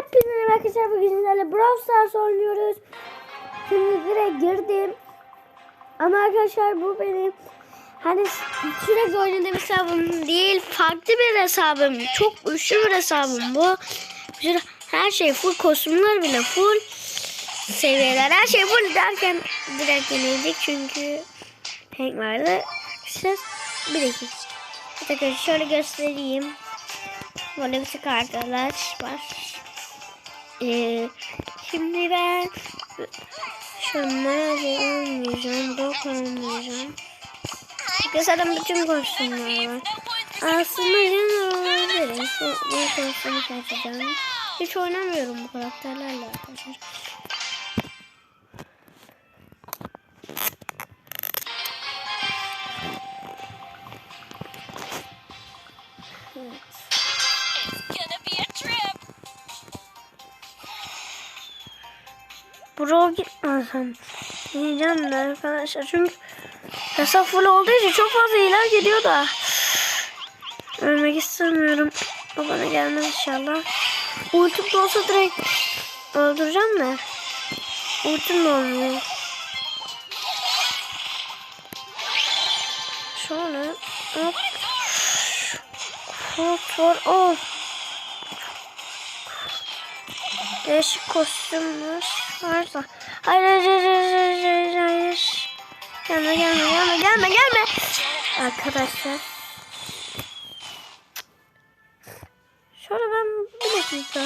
Hepinize arkadaşlar bugün sizlerle Brawl Stars oynuyoruz. Şimdi direkt girdim. Ama arkadaşlar bu benim hani sürekli oynadığım hesabım değil. Farklı bir hesabım. Çok güçlü bir hesabım bu. Şurada her şey full kostümler bile full seviyeler. Her şey full derken direkt yenildik çünkü Hank vardı. İşte bir dakika. Bir dakika şöyle göstereyim. Böyle bir tık arkadaş var. Ee, şimdi ben şunları almayacağım. Dok almayacağım. Zaten bütün kostümler var. Aslında yine olabilirim. Bu, kostümü seçeceğim. Hiç oynamıyorum bu karakterlerle arkadaşlar. Bro gitmezsem diyeceğim de arkadaşlar. Çünkü hesap full olduğu için çok fazla iler geliyor da. Ölmek istemiyorum. O bana gelmez inşallah. Ultim de olsa direkt öldüreceğim de. Ultim de olmuyor. Şöyle hop. Hop hop hop Değişik kostümler varsa. Hayır hayır hayır hayır hayır hayır. Gelme gelme gelme gelme gelme. Arkadaşlar. Şöyle ben bir dakika.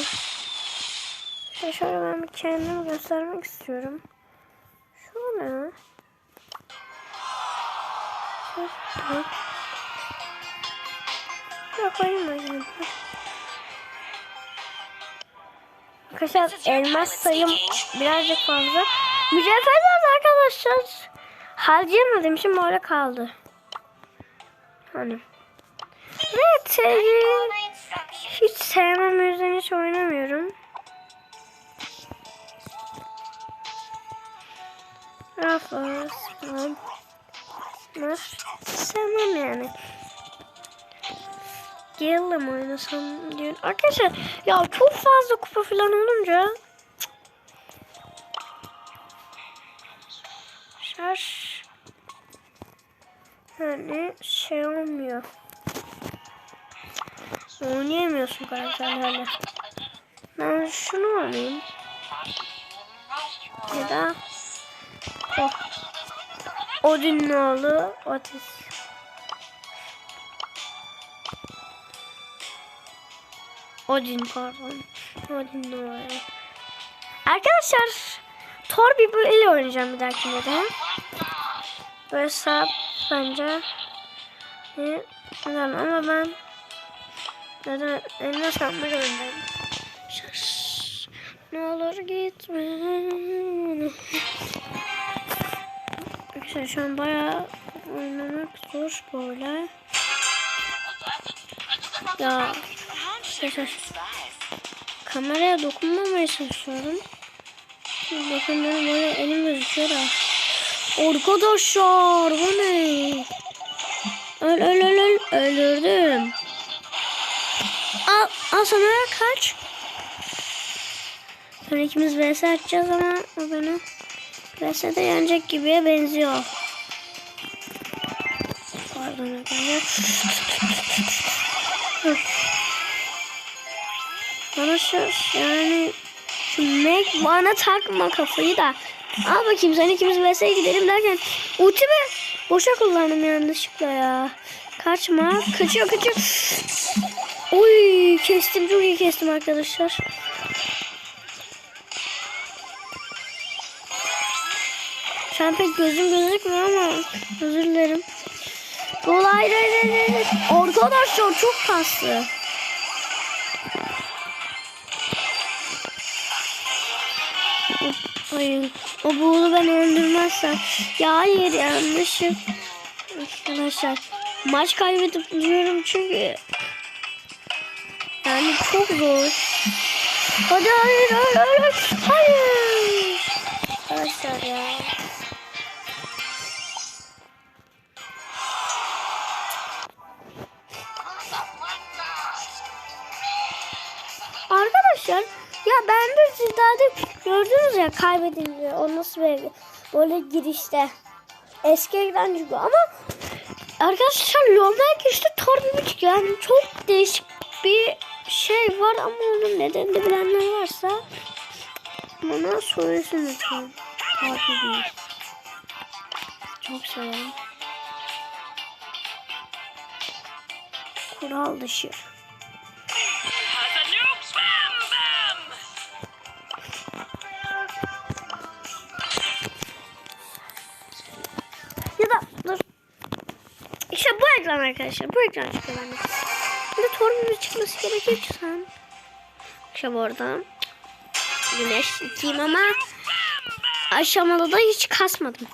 Şöyle, ben bir kendimi göstermek istiyorum. Şöyle. Şöyle. Yok koyayım Arkadaşlar elmas sayım birazcık fazla. Mücevherler arkadaşlar. Harcayamadım şimdi böyle kaldı. Hani. Evet. hiç sevmem o yüzden hiç oynamıyorum. Bunlar sevmem yani. Gale'la mı oynasam diyorum. Arkadaşlar ya çok fazla kupa falan olunca şarj yani şey olmuyor. Oynayamıyorsun karakterlerle. Ben şunu alayım. Ya da oh. Odin oğlu Otis. Odin pardon. Odin numara. Arkadaşlar Thor bir ile oynayacağım bir dahakinde de. Böyle sağ bence. Ne? Neden ama ben neden eline sanma gönderirim. Şaş. Ne olur gitme. Arkadaşlar şu an bayağı oynamak zor böyle. Ya Arkadaşlar kameraya dokunmamaya çalışıyorum. Bakın benim böyle elim gözüküyor da. Arkadaşlar bu ne? Öl öl öl öl öldürdüm. Al, al sana kaç. Sonra ikimiz vs atacağız ama o beni vs'de yenecek gibiye benziyor. Pardon arkadaşlar. Bana şu yani şu Mac bana takma kafayı da. Al bakayım sen ikimiz vs'ye gidelim derken ultimi boşa kullandım yanlışlıkla ya. Kaçma. Kaçıyor kaçıyor. Oy kestim çok iyi kestim arkadaşlar. Şu pek gözüm gözükmüyor ama özür dilerim. Hayır. hayır. Arkadaşlar çok kaslı. Hayır. O buğulu ben öldürmezsem. Ya hayır yanlışım. Arkadaşlar maç kaybedip diyorum çünkü yani çok zor. Hadi hayır hayır hayır. Hayır. Arkadaşlar ya. Ya ben de siz daha da gördünüz ya kaybedince o nasıl böyle, böyle girişte. Eski evden çıkıyor ama arkadaşlar Lomel girişte tornavida çıkıyor. Yani çok değişik bir şey var ama onun nedenini bilenler varsa bana söylesin lütfen. Tabii Çok severim. Kural dışı. Ekran arkadaşlar. Bu ekran çıkıyor bende. Burada torunun çıkması gerekiyor ki sen. Bu arada. Güneş ikiyim ama aşamalı da hiç kasmadım.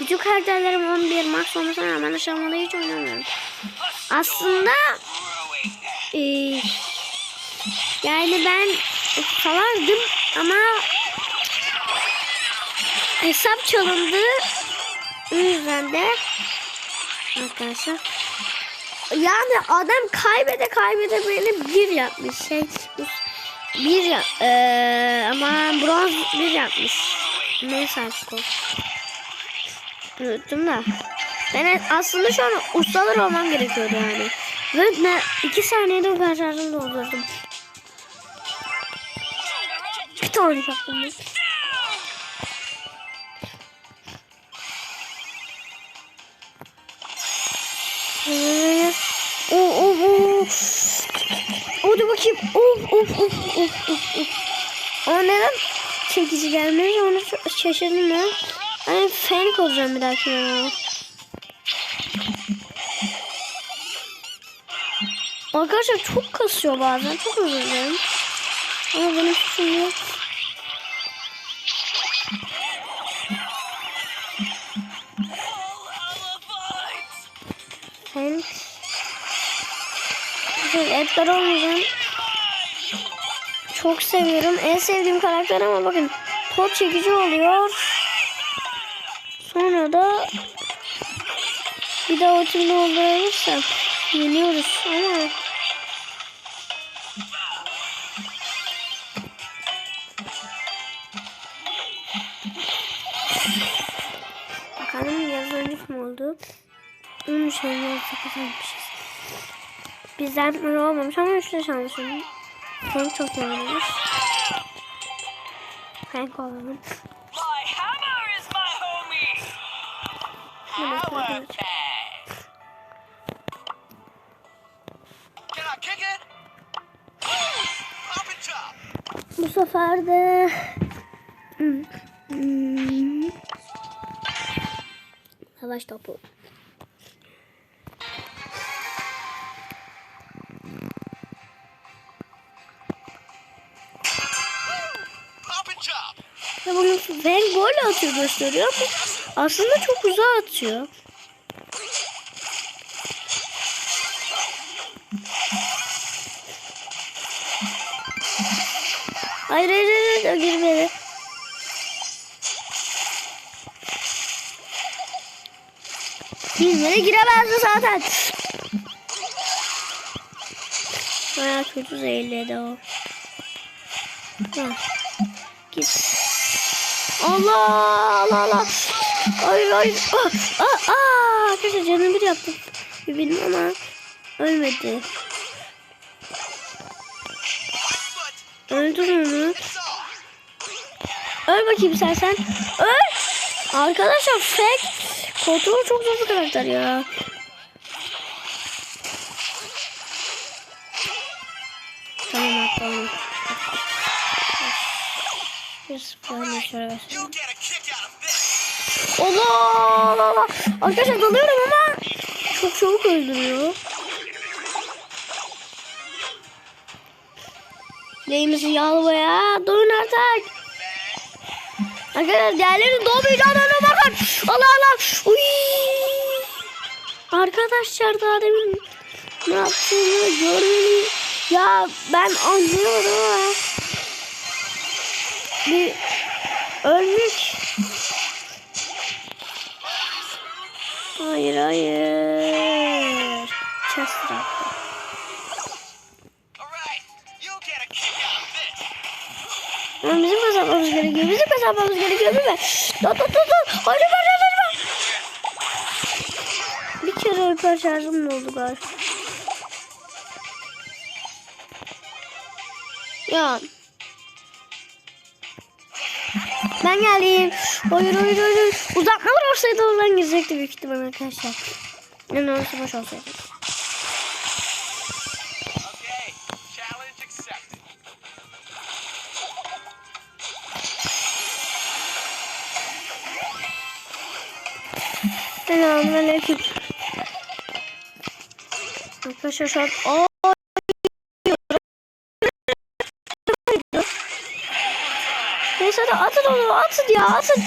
Bütün karakterlerim 11 max olmasına rağmen aşamalı hiç oynamıyorum. Aslında eee, yani ben salardım ama hesap çalındı. O yüzden de arkadaşlar yani adam kaybede kaybede beni bir yapmış. Şey bir ya, eee, ama bronz bir yapmış. Neyse artık unuttum da. Ben aslında şu an ustalar olmam gerekiyordu yani. Ve ne, iki saniyede o kadar doldurdum. Bir tane yaptım ben. Ee, O o o. Hadi bakayım. Of of of of of of. Ama neden çekici gelmiyor? Onu şaşırdım ben. Ben fenk olacağım bir dahakine. Arkadaşlar çok kasıyor bazen. Çok özür dilerim. Ama benim suçum yok. Edgar olmayacağım. Çok seviyorum. En sevdiğim karakter ama bakın top çekici oluyor. Sonra da bir daha ultimini doldurabilirsem yeniyoruz ama Bakalım yazılmış mı oldu? 13 yazı kazanmışız. Bizden böyle olmamış ama üçte şanslıyım. Frank çok oynamış. Frank olalım. Bu sefer de Hmm. Hmm. savaş topu. Frank böyle atıyor gösteriyor ama aslında çok uzağa atıyor. Hayır hayır hayır, hayır girmedi. Girmedi giremezdi zaten. Bayağı kötü zehirledi o. Ha. Git. Allah Allah Allah. Hayır hayır. Ah, ah, ah. Arkadaşlar canım bir yaptım. Bilmem ama ölmedi. Öldür onu. Öl bakayım sen sen. Öl. Arkadaşlar fake. Kontrol çok zor bir karakter ya. Şöyle this. Allah. Arkadaşlar dalıyorum ama çok çabuk öldürüyor. Neyimizi yalvaya durun artık. Arkadaşlar diğerlerinin doğmayacağına bakın. Allah Allah. Uy. Arkadaşlar daha demin ne yaptığını görmeni ya ben anlıyorum ama bir ölmüş. Hayır hayır. Chester attı. Bizim kazanmamız gerekiyor. Bizim kazanmamız gerekiyor değil mi? Dur dur dur dur. Hadi hadi hadi hadi. Bir kere öper şarjım oldu galiba. Ya. Ben geldim. Hayır hayır hayır. Uzatmalar olsaydı oradan girecekti büyük ihtimal arkadaşlar. Yani orası boş olsaydı. Selamünaleyküm. Arkadaşlar şu an Aa! Neyse hadi atın onu atın ya atın.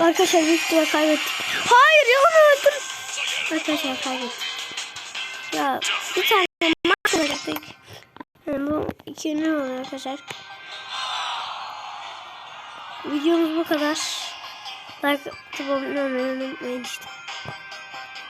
Arkadaşlar büyük ihtimal kaybettik. Hayır ya onu öldür. Arkadaşlar kaybettik. Ya bir tane maç oynayacaktık. Yani bu iki ünlü oluyor arkadaşlar. Videomuz bu kadar. Like abone olmayı unutmayın işte.